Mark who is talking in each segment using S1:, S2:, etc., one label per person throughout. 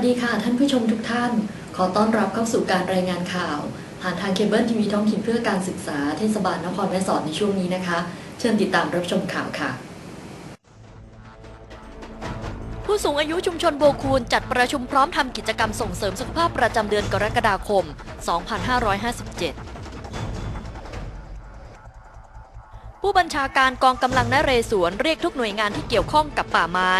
S1: สวัสดีค่ะท่านผู้ชมทุกท่าน ขอต้อนรับเข้าสู่การรายงานข่าว ผ่านทางเคเบิลทีวีท้องถิ่นเพื่อการศึกษาเทศบาลนครแม่สอดในช่วงนี้นะคะ เชิญติดตามรับชมข่าวค่ะ
S2: ผู้สูงอายุชุมชนโบคูณจัดประชุมพร้อมทำกิจกรรมส่งเสริมสุขภาพประจำเดือนกรกฎาคม 2557 ผู้บัญชาการกองกำลังนเรศวรเรียกทุกหน่วยงานที่เกี่ยวข้องกับป่าไม้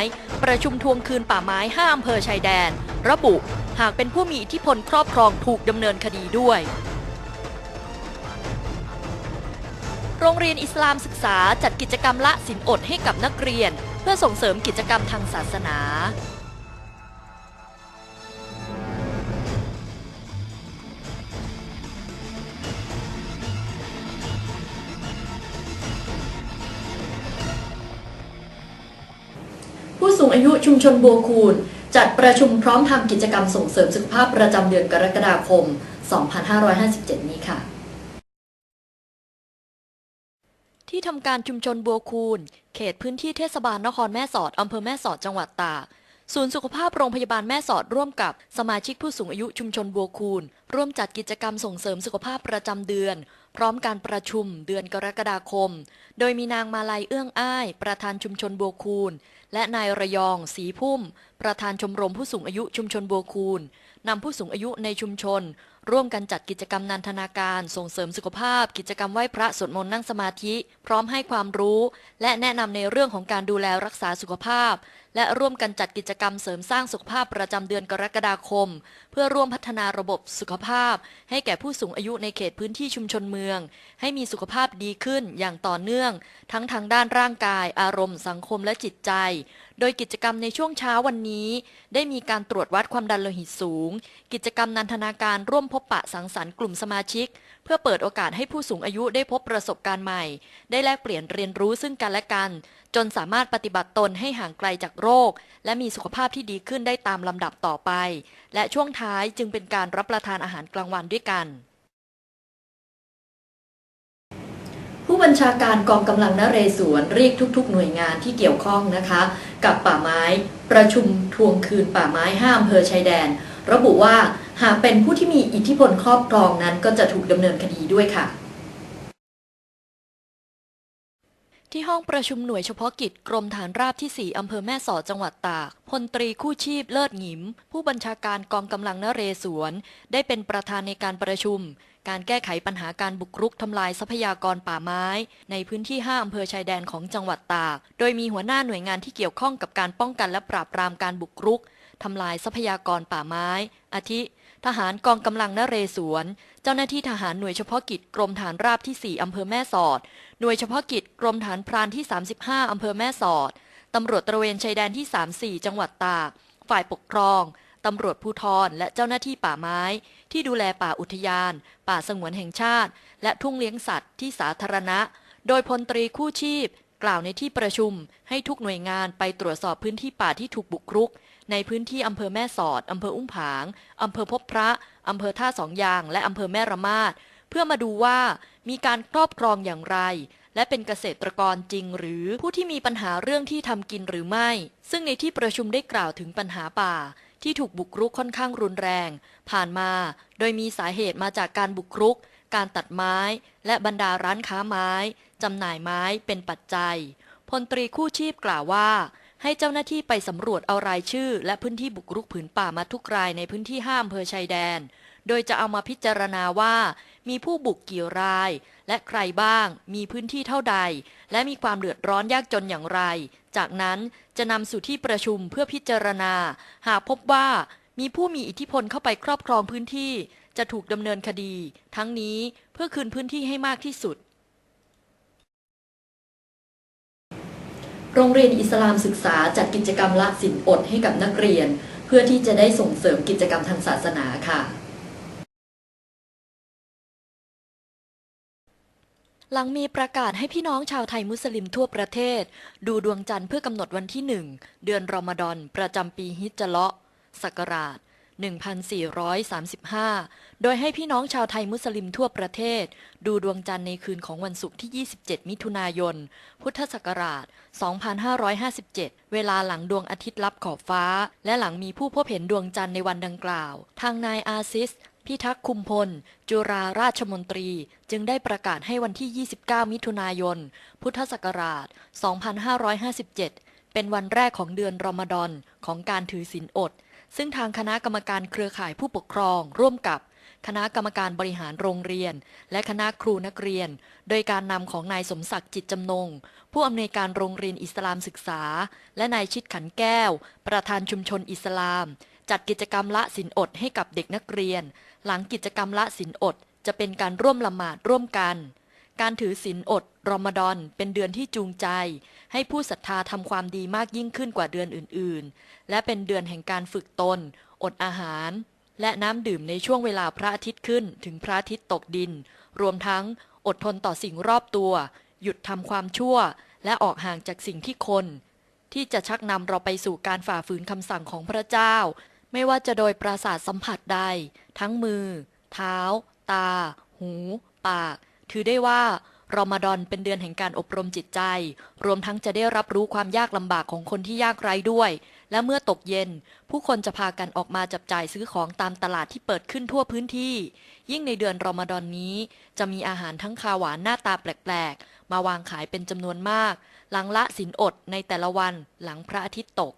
S2: ประชุมทวงคืนป่าไม้ 5 อำเภอชายแดน ระบุ หากเป็นผู้มีอิทธิพลครอบครองถูกดำเนินคดีด้วย โรงเรียนอิสลามศึกษาจัดกิจกรรมละสินอดให้กับนักเรียน เพื่อส่งเสริมกิจกรรมทางศาสนา
S1: อายุชุมชนบัวคูณ จัดประชุมพร้อมทำกิจกรรมส่งเสริมสุขภาพประจำเดือนกรกฎาคม 2557 นี้ค่ะ
S2: ที่ทำการชุมชนบัวคูนเขตพื้นที่เทศบาลนครแม่สอดอำเภอแม่สอดจังหวัดตาก ศูนย์สุขภาพโรงพยาบาลแม่สอดร่วมกับสมาชิกผู้สูงอายุชุมชนบัวคูนร่วมจัดกิจกรรมส่งเสริมสุขภาพประจำเดือน พร้อมการประชุมเดือนกรกฎาคม โดยมีนางมาลัยเอื้องอ้าย ประธานชุมชนบัวคูน และนายระยองศรีพุ่ม ประธานชมรมผู้สูงอายุชุมชนบัวคูนนำผู้สูงอายุในชุมชน ร่วมกันจัดกิจกรรมนันทนาการส่งเสริมสุขภาพ กิจกรรมไหว้พระสวดมนต์นั่งสมาธิ พร้อมให้ความรู้ และแนะนำในเรื่องของการดูแลรักษาสุขภาพ และร่วมกันจัดกิจกรรมเสริมสร้างสุขภาพประจำเดือนกรกฎาคม เพื่อร่วมพัฒนาระบบสุขภาพ ให้แก่ผู้สูงอายุในเขตพื้นที่ชุมชนเมือง ให้มีสุขภาพดีขึ้นอย่างต่อเนื่อง ทั้งทางด้านร่างกาย อารมณ์ สังคมและจิตใจ โดยกิจกรรมในช่วงเช้าวันนี้ ได้มีการตรวจวัดความดันโลหิตสูง กิจกรรมนันทนาการร่วมพบปะสังสรรค์กลุ่มสมาชิก เพื่อเปิดโอกาสให้ผู้สูงอายุได้พบประสบการณ์ใหม่ ได้แลกเปลี่ยนเรียนรู้ซึ่งกันและกัน จนสามารถปฏิบัติตนให้ห่างไกลจากโรค และมีสุขภาพที่ดีขึ้นได้ตามลำดับต่อไป และช่วงท้ายจึงเป็นการรับประทานอาหารกลางวันด้วยกัน
S1: ผู้บัญชาการกองกำลังนเรศวรเรียกทุก ๆ หน่วยงานที่เกี่ยวข้องนะคะ กับป่าไม้ ประชุมทวงคืนป่าไม้ห้าอำเภอชายแดน ระบุว่าหากเป็นผู้ที่มีอิทธิพลครอบครองนั้นก็จะถูกดำเนินคดีด้วยค่ะ
S2: ที่ห้องประชุมหน่วยเฉพาะกิจกรมฐานราบที่ 4 อำเภอแม่สอดจังหวัดตาก พลตรีคู่ชีพเลิศหงิม ผู้บัญชาการกองกำลังนเรศวร ได้เป็นประธานในการประชุม การแก้ไขปัญหาการบุกรุกทำลายทรัพยากรป่าไม้ ในพื้นที่ 5 อำเภอชายแดนของจังหวัดตาก โดยมีหัวหน้าหน่วยงานที่เกี่ยวข้องกับการป้องกันและปราบปรามการบุกรุกทำลายทรัพยากรป่าไม้ อาทิ ทหารกองกำลังนเรศวร เจ้าหน้าที่ทหารหน่วยเฉพาะกิจกรมฐานราบที่ 4 อำเภอแม่สอด หน่วยเฉพาะกิจกรมฐานพรานที่ 35 อำเภอแม่สอด ตำรวจตระเวนชายแดนที่ 34 จังหวัดตาก ฝ่ายปกครอง ตำรวจภูธรและเจ้าหน้าที่ป่าไม้ ที่ดูแลป่าอุทยาน ป่าสงวนแห่งชาติ และทุ่งเลี้ยงสัตว์ที่สาธารณะ โดยพลตรีคู่ชีพ กล่าวในที่ประชุม ให้ทุกหน่วยงานไปตรวจสอบพื้นที่ป่าที่ถูกบุกรุก ในพื้นที่อำเภอแม่สอดอำเภออุ้มผางอำเภอพบพระอำเภอท่าสองยาง และอำเภอแม่ระมาดเพื่อมาดูว่ามีการครอบครองอย่างไร และเป็นเกษตรกรจริงหรือผู้ที่มีปัญหาเรื่องที่ทำกินหรือไม่ ซึ่งในที่ประชุมได้กล่าวถึงปัญหาป่า ที่ถูกบุกรุกค่อนข้างรุนแรง ผ่านมา โดยมีสาเหตุมาจากการบุกรุก การตัดไม้ และบรรดาร้านค้าไม้จำหน่ายไม้เป็นปัจจัยพลตรีคู่ชีพกล่าวว่า ให้เจ้าหน้าที่ไปสำรวจเอารายชื่อ และพื้นที่บุกรุกผืนป่ามาทุกรายในพื้นที่ห้าอำเภอชายแดน โดยจะเอามาพิจารณาว่า มีผู้บุกกี่ราย และใครบ้าง มีพื้นที่เท่าใด และมีความเดือดร้อนยากจนอย่างไร จากนั้น จะนำสู่ที่ประชุมเพื่อพิจารณา หากพบว่ามีผู้มีอิทธิพลเข้าไปครอบครองพื้นที่จะถูกดำเนินคดี ทั้งนี้เพื่อคืนพื้นที่ให้มากที่สุด โร
S1: งเรียนอิสลามศึกษาจัดกิจกรรมละสินอดให้กับนักเรียน เพื่อที่จะได้ส่งเสริมกิจกรรมทางศาสนาค่ะ
S2: หลังมีประกาศให้พี่น้องชาวไทยมุสลิมทั่วประเทศ ดูดวงจันทร์เพื่อกำหนดวันที่หนึ่งเดือนรอมฎอนประจำปีฮิจเลาะศักราช 1435 โดยให้พี่น้องชาวไทยมุสลิมทั่วประเทศ ดูดวงจันทร์ในคืนของวันศุกร์ที่ 27 มิถุนายน พุทธศักราช 2557 เวลาหลังดวงอาทิตย์ลับขอบฟ้า และหลังมีผู้พบเห็นดวงจันทร์ในวันดังกล่าว ทางนายอาซิส พิทักษ์คุมพล จุราราชมนตรีจึงได้ประกาศให้วันที่ 29 มิถุนายน พุทธศักราช 2557 เป็นวันแรกของเดือนรอมฎอนของการถือศีลอด ซึ่งทางคณะกรรมการเครือข่ายผู้ปกครองร่วมกับคณะกรรมการบริหารโรงเรียน และคณะครูนักเรียน โดยการนำของนายสมศักดิ์จิตจำนง ผู้อำนวยการโรงเรียนอิสลามศึกษา และนายชิดขันแก้ว ประธานชุมชนอิสลาม จัดกิจกรรมละสินอดให้กับเด็กนักเรียน หลังกิจกรรมละสินอดจะเป็นการร่วมละหมาดร่วมกัน การถือศีลอดรอมฎอนเป็นเดือนที่จูงใจ ให้ผู้ศรัทธาทำความดีมากยิ่งขึ้นกว่าเดือนอื่นๆ และเป็นเดือนแห่งการฝึกตน อดอาหาร และน้ำดื่มในช่วงเวลาพระอาทิตย์ขึ้นถึงพระอาทิตย์ตกดิน รวมทั้งอดทนต่อสิ่งรอบตัว หยุดทำความชั่ว และออกห่างจากสิ่งที่คน ที่จะชักนำเราไปสู่การฝ่าฝืนคำสั่งของพระเจ้า ไม่ว่าจะโดยประสาทสัมผัสใด ทั้งมือ เท้า ตา หู ปาก ถือได้ว่ารอมฎอนเป็นเดือนแห่งการอบรมจิตใจ รวมทั้งจะได้รับรู้ความยากลำบากของคนที่ยากไร้ด้วย และเมื่อตกเย็น ผู้คนจะพากันออกมาจับจ่ายซื้อของตามตลาดที่เปิดขึ้นทั่วพื้นที่ ยิ่งในเดือนรอมฎอนนี้ จะมีอาหารทั้งคาหวานหน้าตาแปลก ๆ มาวางขายเป็นจำนวนมาก หลังละสินอดในแต่ละวันหลังพระอาทิตย์ตก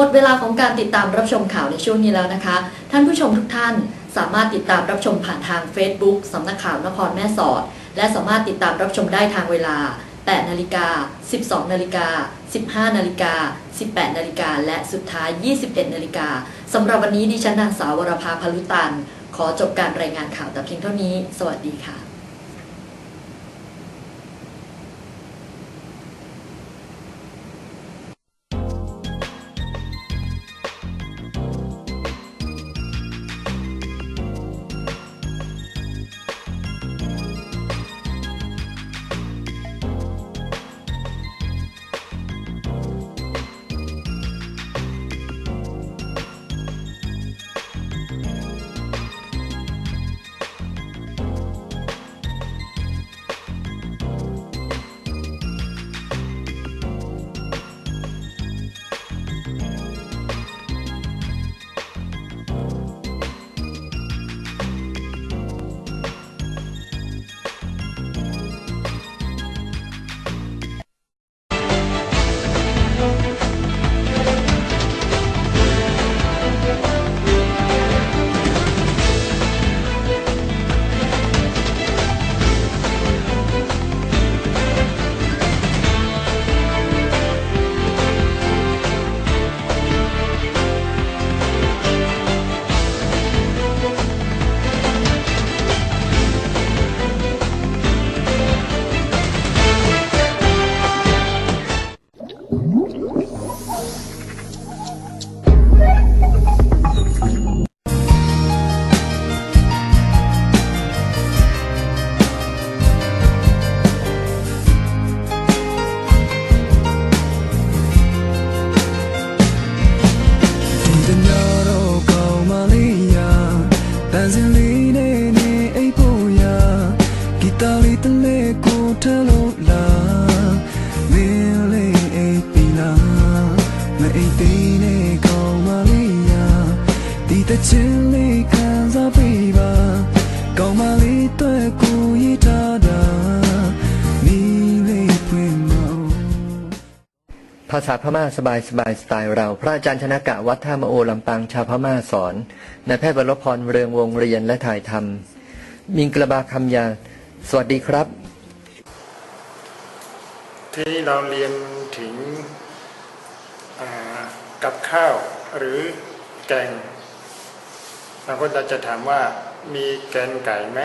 S1: หมดเวลาของการติดตามรับชมข่าวในช่วงนี้แล้วนะคะ ท่านผู้ชมทุกท่านสามารถติดตามรับชมผ่านทาง Facebook สำนักข่าวนครแม่สอด และสามารถติดตามรับชมได้ทางเวลา 8 นาฬิกา 12 นาฬิกา 15 นาฬิกา 18 นาฬิกา และสุดท้าย 21 นาฬิกาสำหรับวันนี้ดิฉันนางสาววรภาพลุตัน ขอจบการรายงานข่าวแต่เพียงเท่านี้ สวัสดีค่ะ
S3: ภาษาพม่าสบายสบายสไตล์เรา พระอาจารย์ชนกะวัดท่ามโอลำปางชาวพม่าสอนนายแพทย์วรพรเรืองวงเรียนและถ่ายทำมิงกระบาคำยา สวัสดีครับ
S4: ทีนี้เราเรียนถึงกับข้าวหรือแกงบางคนอาจะถามว่ามีแกงไก่ไหม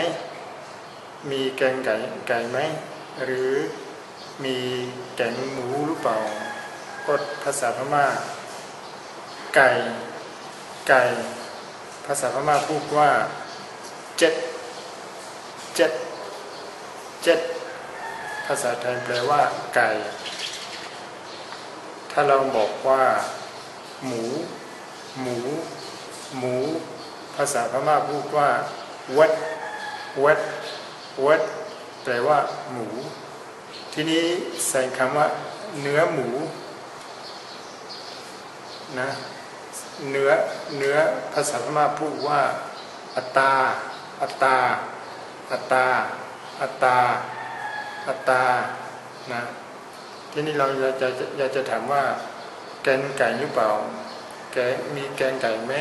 S4: มีแกงไก่ไก่ไหม หรือมีแกงหมูหรือเปล่า ก็ภาษาพม่า ไก่ ไก่ ภาษาพม่าพูดว่าเจ็ดเจ็ดเจ็ดภาษาไทยแปลว่า ไก่ ถ้าเราบอกว่า หมู หมู หมู ภาษาพม่าพูดว่าวัดวัดวัดแปลว่า หมู ทีนี้ใส่คำว่า เนื้อหมู นะเนื้อเนื้อภาษาพม่าพูดว่าอัตตา อัตตา อัตตา อัตตา อัตตา นะ ทีนี้เราอยากจะอยากจะถามว่า แกงไก่หรือเปล่า แกมีแกงไก่ไหม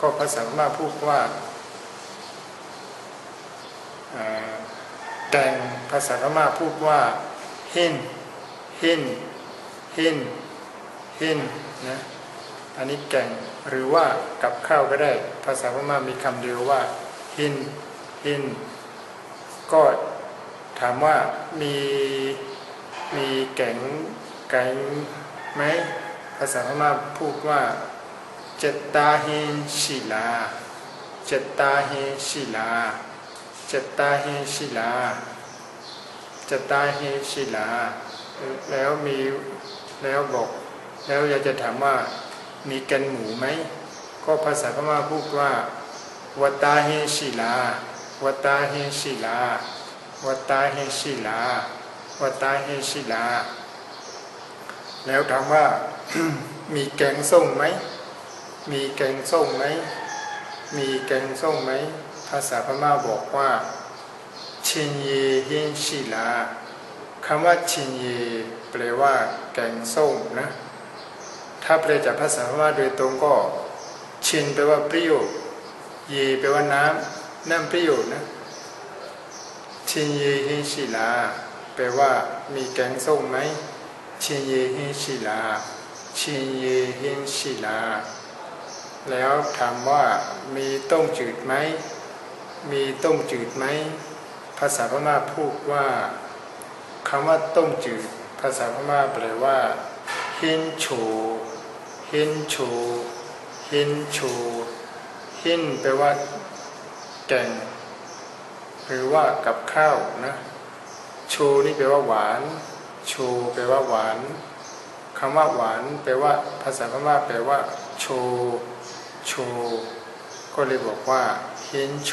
S4: ก็ภาษาพม่าพูดว่าอ่าแกงภาษาพม่าพูดว่าหินหินหินหินนะ อันนี้แกงหรือว่ากับข้าวก็ได้ ภาษาพม่ามีคำเดียวว่า หินหิน ก็ถามว่ามีมีแกงไก่ไหมภาษาพม่าพูดว่าเจตตาหินศิลา เจตตาหินศิลา เจตตาหินศิลา เจตตาหินศิลา แล้วมีแล้วบอก แล้วอยากจะถามว่า มีกันหมูไหม ก็ภาษาพม่าพูดว่าวตาหินศิลาวตาหินศิลาวตาหินศิลาวตาหินศิลา แล้วถามว่ามีแกงส้มไหม มีแกงส้มไหม มีแกงส้มไหม ภาษาพม่าบอกว่าชินเยหินชิลาคำว่าชินเยแปลว่าแกงส้มนะ ถ้าแปลจากภาษาพม่าโดยตรงก็ ชินแปลว่าเปรี้ยวเยแปลว่าน้ำน้ำเปรี้ยวนะชินเยหินชิลา แปลว่ามีแกงส้มไหมชินเยหินชิลาชินเยหินชิลา แล้วถามว่ามีต้มจืดไหม มีต้มจืดไหม ภาษาพม่าพูดว่าคำว่าต้มจืด ภาษาพม่าแปลว่าหินโช หินโชหินโชหินแปลว่า แกงหรือว่ากับข้าวนะโชนี่แปลว่าหวานโชแปลว่าหวานคำว่าหวานแปลว่า ภาษาพม่าแปลว่า โชโชก็เลยบอกว่าเฮนโช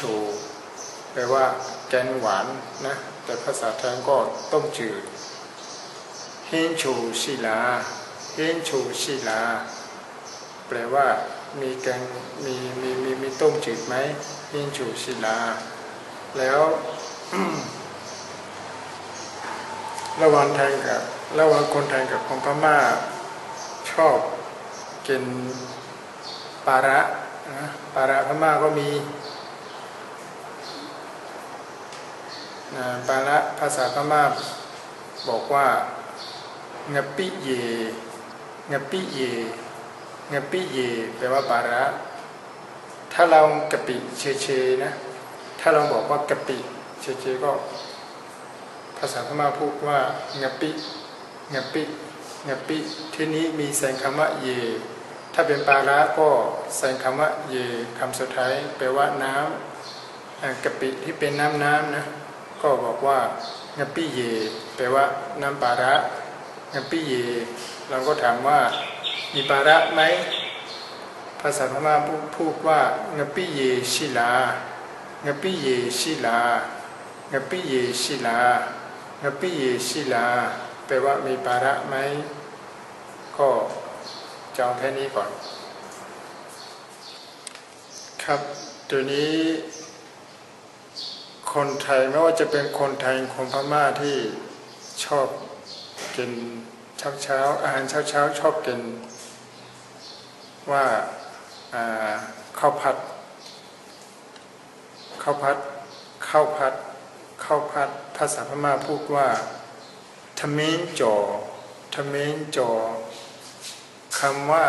S4: แปลว่าแกงหวานนะ แต่ภาษาไทยก็ต้มจืดเฮนโชชิลาเฮนโชชิลา แปลว่ามีแกงมีมีมีมีต้มจืดไหมเฮนโชชิลา แล้วระหว่างไทยกับระหว่างคนไทยกับคนพม่าชอบกินปลาระนะปลาระพม่าก็มีนะปลาระภาษาพม่าบอกว่างปิเยงปิเย เงปิเยแปลว่าปาระ ถ้าเรากะปิเชเชนะ ถ้าเราบอกว่ากะปิเชเชก็ ภาษาพม่าพูดว่าเงปิงปิงปิที่นี้มีแสงคำว่าเย ถ้าเป็นปาร้าก็แสงคำว่าเยคำสุดท้ายแปลว่าน้ำอ่ากะปิที่เป็นน้ำน้ำนะก็บอกว่างปิเย แปลว่าน้ำปาร้างปิเย เราก็ถามว่า มีปาร้าไหมภาษาพม่าพูดว่างปิเยชิลางปิเยชิลางปิเยชิลางปิเยชิลาแปลว่ามีปาระไหมก็จองแค่นี้ก่อน ครับตัวนี้ คนไทยไม่ว่าจะเป็นคนไทยคนพม่าที่ชอบกิน ช้าเช้าอาหารเช้าเช้าชอบกินว่าอ่าข้าวผัดข้าวผัดข้าวผัดข้าวผัดภาษาพม่าพูดว่าทเมนจอทเมนจอคำว่า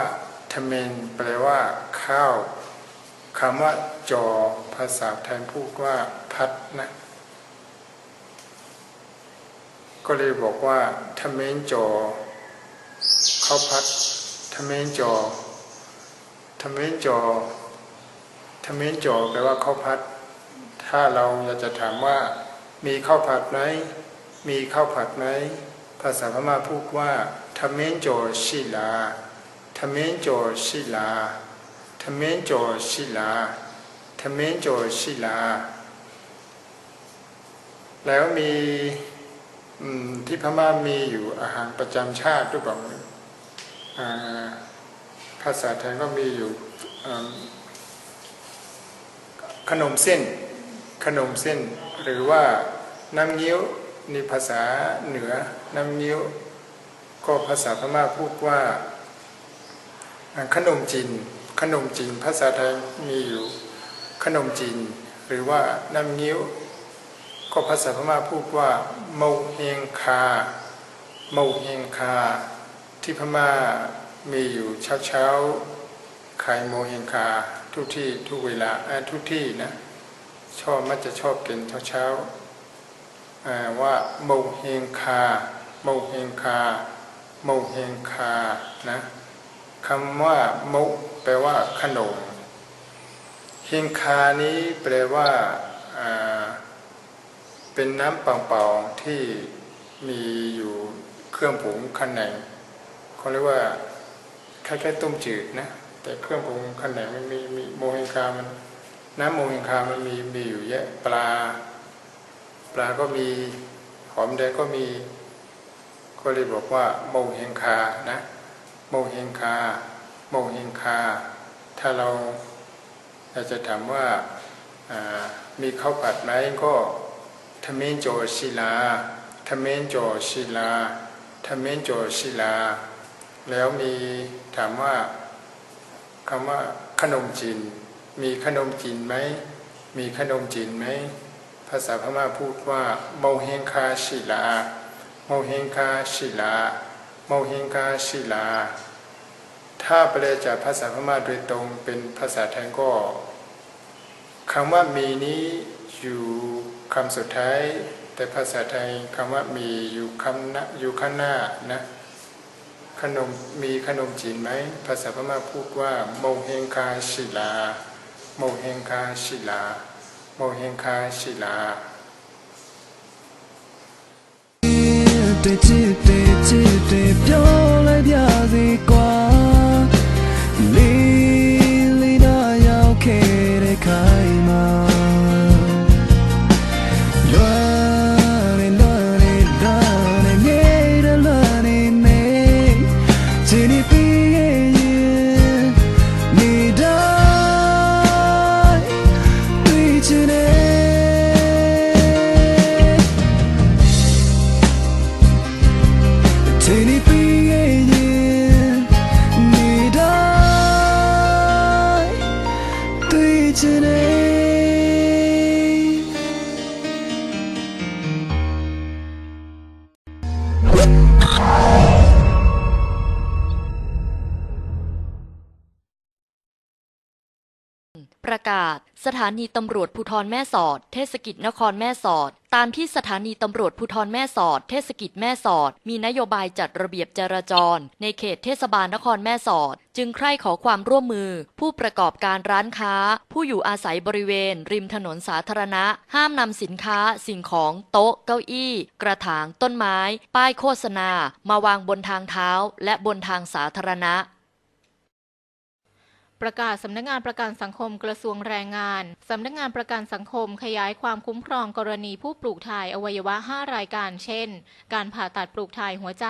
S4: ทเมนแปลว่า ข้าวคำว่าจอภาษาไทยพูดว่า พัดนะก็เลยบอกว่าทเมนจอ ข้าวพัดทเมนจอทเมนจอทเมนจอแปลว่าข้าวพัด ถ้าเราอยากจะถามว่ามีข้าวผัดไหมมีข้าวผัดไหมภาษาพม่าพูดว่าทเมนจอชิลาทเมนจอชิลาทเมนจอชิลาทเมนจอชิลา แล้วมีที่พม่ามีอยู่อาหารประจำชาติด้วยบอกอ่า ภาษาไทยก็มีอยู่ขนมเส้น ขนมเส้น หรือว่าน้ำเงี้ยวนี่ภาษาเหนือ น้ำเงี้ยวก็ภาษาพม่าพูดว่าอ่าขนมจีนขนมจีนภาษาไทยมีอยู่ขนมจีนหรือว่าน้ำเงี้ยวก็ภาษาพม่าพูดว่าเมาเฮงคาเมาเฮงคา ที่พม่ามีอยู่เช้าเช้าๆขายโมเฮงคาทุกที่ทุกเวลาเอ่อทุกที่นะชอบมักจะชอบกินเช้าเช้าว่าโมเฮงคาโมเฮงคาโมเฮงคานะคำว่าโมแปลว่าขนมเฮงคานี้แปลว่าเป็นน้ำเปล่าๆที่มีอยู่เครื่องปรุงขนไหน เขาเรียกว่าคล้ายๆต้มจืดนะแต่เครื่องปรุงขนไหนมันมีมีโมเฮงคามันน้ำโมเฮงคามันมีมีอยู่เยอะปลา ปลาก็มีหอมแดงก็มีก็เลยบอกว่าโมเฮงคานะโมเฮงคาโมเฮงคา ถ้าเราอยากจะถามว่าอ่ามีข้าวผัดไหมก็ทเมนโจศิลาทเมนโจศิลาทเมนโจศิลา แล้วมีถามว่าคำว่าขนมจีนมีขนมจีนไหมมีขนมจีนไหมภาษาพม่าพูดว่าโมเฮงคาศิลาโมเฮงคาศิลาโมเฮงคาศิลา ถ้าแปลจากภาษาพม่าโดยตรงเป็นภาษาไทยก็คำว่ามีนี้อยู่คำสุดท้าย แต่ภาษาไทยคำว่ามีอยู่คำนะอยู่ข้างหน้านะ ขนมมีขนมจีนไหม ภาษาพม่าพูดว่าโมเฮงคาศิลาโมเฮงคาศิลาโมเฮงคาศิลา
S5: တဲ့ချစ်တဲ့ချစ်တဲ့ပြောလိုက်ပြစီကွာလေး
S2: กาศ สถานีตำรวจภูธรแม่สอด เทศกิจนครแม่สอด ตามที่สถานีตำรวจภูธรแม่สอด เทศกิจแม่สอด มีนโยบายจัดระเบียบจราจร ในเขตเทศบาลนครแม่สอด จึงใคร่ขอความร่วมมือ ผู้ประกอบการร้านค้า ผู้อยู่อาศัยบริเวณ ริมถนนสาธารณะ ห้ามนำสินค้า สิ่งของ โต๊ะ เก้าอี้ กระถาง ต้นไม้ ป้ายโฆษณา มาวางบนทางเท้า และบนทางสาธารณะ
S6: ประกาศสำนักงานประกันสังคมกระทรวงแรงงาน สำนักงานประกันสังคมขยายความคุ้มครองกรณีผู้ปลูกถ่ายอวัยวะ 5 รายการ เช่น การผ่าตัดปลูกถ่ายหัวใจ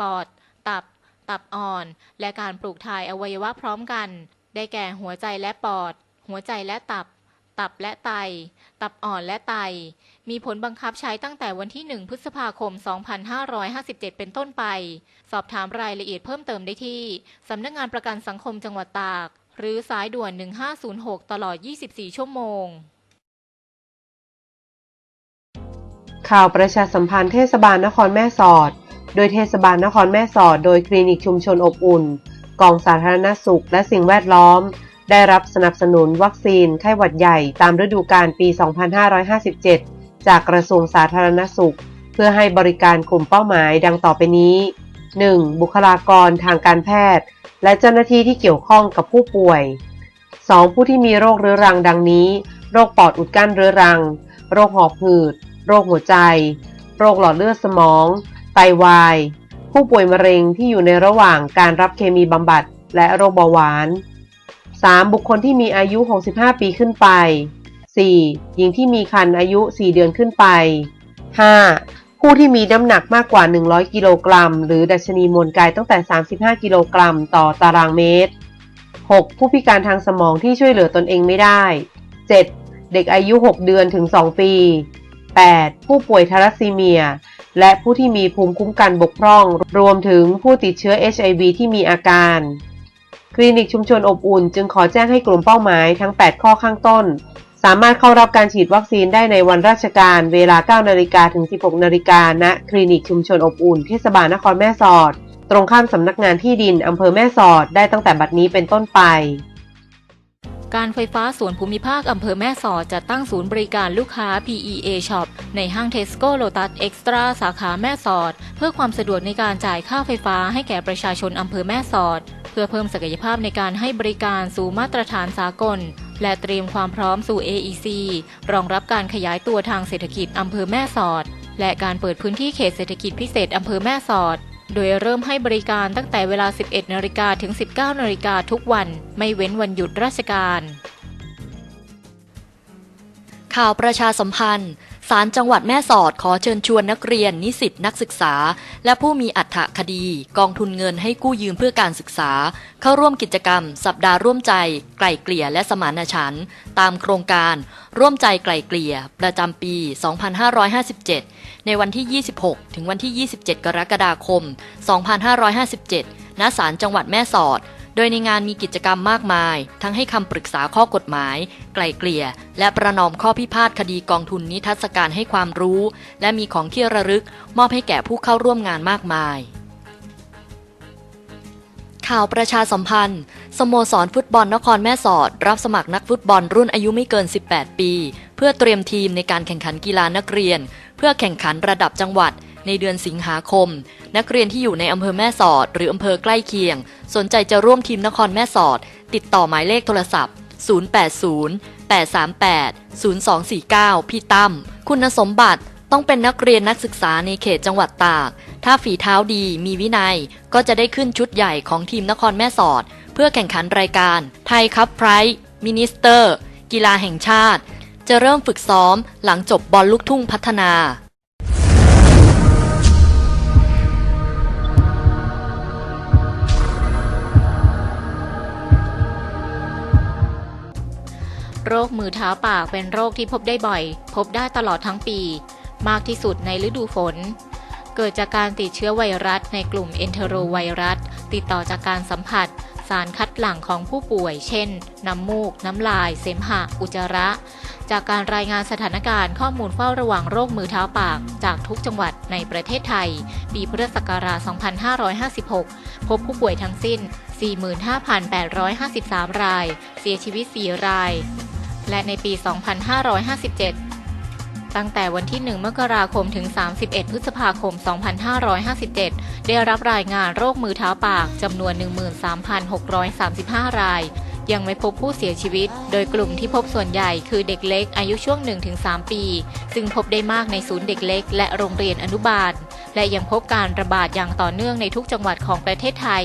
S6: ปอด ตับ ตับอ่อน และการปลูกถ่ายอวัยวะพร้อมกัน ได้แก่หัวใจและปอด หัวใจและตับ ตับและไต ตับอ่อนและไต มีผลบังคับใช้ตั้งแต่วันที่ 1 พฤษภาคม 2557 เป็นต้นไป สอบถามรายละเอียดเพิ่มเติมได้ที่ สำนักงานประกันสังคมจังหวัดตาก หรือสายด่วน 1506 ตลอด 24 ชั่วโมง
S7: ข่าวประชาสัมพันธ์เทศบาลนครแม่สอด โดยเทศบาลนครแม่สอด โดยคลินิกชุมชนอบอุ่น กองสาธารณสุขและสิ่งแวดล้อม ได้รับสนับสนุนวัคซีนไข้หวัดใหญ่ตามฤดูกาลปี 2557 จากกระทรวงสาธารณสุข เพื่อให้บริการกลุ่มเป้าหมายดังต่อไปนี้ 1. บุคลากรทางการแพทย์ และเจ้าหน้าที่ที่เกี่ยวข้องกับผู้ป่วย 2. ผู้ที่มีโรคเรื้อรังดังนี้ โรคปอดอุดกั้นเรื้อรัง โรคหอบหืด โรคหัวใจ โรคหลอดเลือดสมอง ไตวาย ผู้ป่วยมะเร็งที่อยู่ในระหว่างการรับเคมีบำบัด และโรคเบาหวาน 3. บุคคลที่มีอายุ 65 ปีขึ้นไป 4. หญิงที่มีครรภ์อายุ 4 เดือนขึ้นไป 5. ผู้ที่มีน้ำหนักมากกว่า 100 กิโลกรัม หรือดัชนีมวลกายตั้งแต่ 35 กิโลกรัม ต่อตารางเมตร 6. ผู้พิการทางสมองที่ช่วยเหลือตนเองไม่ได้ 7. เด็กอายุ 6 เดือนถึง 2 ปี 8. ผู้ป่วยทาลัสซีเมีย และผู้ที่มีภูมิคุ้มกันบกพร่อง รวมถึงผู้ติดเชื้อ HIV ที่มีอาการ คลินิกชุมชนอบอุ่น จึงขอแจ้งให้กลุ่มเป้าหมายทั้ง 8 ข้อข้างต้น สามารถเข้ารับการฉีดวัคซีนได้ในวันราชการเวลา 9 นาฬิกาถึง 16 นาฬิกาณคลินิกชุมชนอบอุ่นเทศบาลนครแม่สอด ตรงข้ามสำนักงานที่ดินอำเภอแม่สอดได้ตั้งแต่บัดนี้เป็นต้นไป
S6: การไฟฟ้าส่วนภูมิภาคอำเภอแม่สอดจะตั้งศูนย์บริการลูกค้า PEA Shop ในห้าง Tesco Lotus Extra สาขาแม่สอด เพื่อความสะดวกในการจ่ายค่าไฟฟ้าให้แก่ประชาชนอำเภอแม่สอด พื่อเพิ่มศักยภาพในการให้บริการสู่มาตรฐานสากล และเตรียมความพร้อมสู่ AEC รองรับการขยายตัวทางเศรษฐกิจอำเภอแม่สอด และการเปิดพื้นที่เขตเศรษฐกิจพิเศษอำเภอแม่สอด โดยเริ่มให้บริการตั้งแต่เวลา 11นาฬิกาถึง 19นาฬิกาทุกวัน ไม่เว้นวันหยุดราชการ
S2: ข่าวประชาสัมพันธ์ ศาลจังหวัดแม่สอดขอเชิญชวนนักเรียน นิสิตนักศึกษา และผู้มีอัถคดี กองทุนเงินให้กู้ยืมเพื่อการศึกษา เข้าร่วมกิจกรรม สัปดาห์ร่วมใจ ไกล่เกลี่ยและสมานฉันท์ตามโครงการ ร่วมใจไกล่เกลี่ย ประจำปี 2557 ในวันที่ 26 ถึงวันที่ 27 กรกฎาคม 2557 ณ ศาลจังหวัดแม่สอด โดยในงานมีกิจกรรมมากมาย ทั้งให้คำปรึกษาข้อกฎหมาย ไกล่เกลี่ย และประนอมข้อพิพาทคดีกองทุนนิทรรศการให้ความรู้ และมีของที่ระลึก มอบให้แก่ผู้เข้าร่วมงานมากมาย ข่าวประชาสัมพันธ์ สโมสรฟุตบอลนครแม่สอด รับสมัครนักฟุตบอลรุ่นอายุไม่เกิน 18 ปี เพื่อเตรียมทีมในการแข่งขันกีฬานักเรียน เพื่อแข่งขันระดับจังหวัด ในเดือนสิงหาคม นักเรียนที่อยู่ในอำเภอแม่สอด หรืออำเภอใกล้เคียง สนใจจะร่วมทีมนครแม่สอด ติดต่อหมายเลขโทรศัพท์ 080 838 0249 พี่ตั้มคุณสมบัติต้องเป็นนักเรียนนักศึกษาในเขตจังหวัดตาก ถ้าฝีเท้าดีมีวินัย ก็จะได้ขึ้นชุดใหญ่ของทีมนครแม่สอด เพื่อแข่งขันรายการ ไทยคัพไพร์มินิสเตอร์ กีฬาแห่งชาติ จะเริ่มฝึกซ้อมหลังจบบอลลูกทุ่งพัฒนา
S6: โรคมือเท้าปากเป็นโรคที่พบได้บ่อย พบได้ตลอดทั้งปี มากที่สุดในฤดูฝน เกิดจากการติดเชื้อไวรัสในกลุ่มเอนเทโรไวรัส ติดต่อจากการสัมผัส สารคัดหลั่งของผู้ป่วย เช่น น้ำมูก น้ำลาย เสมหะ อุจจาระ จากการรายงานสถานการณ์ข้อมูลเฝ้าระวังโรคมือเท้าปากจากทุกจังหวัดในประเทศไทย ปีพุทธศักราช 2556 พบผู้ป่วยทั้งสิ้น45,853 ราย เสียชีวิต 4 ราย และในปี 2557 ตั้งแต่วันที่ 1 มกราคมถึง 31 พฤษภาคม 2557 ได้รับรายงานโรคมือเท้าปากจำนวน 13,635 ราย ยังไม่พบผู้เสียชีวิต โดยกลุ่มที่พบส่วนใหญ่คือเด็กเล็กอายุช่วง 1-3 ปี ซึ่งพบได้มากในศูนย์เด็กเล็ก และโรงเรียนอนุบาล และยังพบการระบาดอย่างต่อเนื่องในทุกจังหวัดของประเทศไทย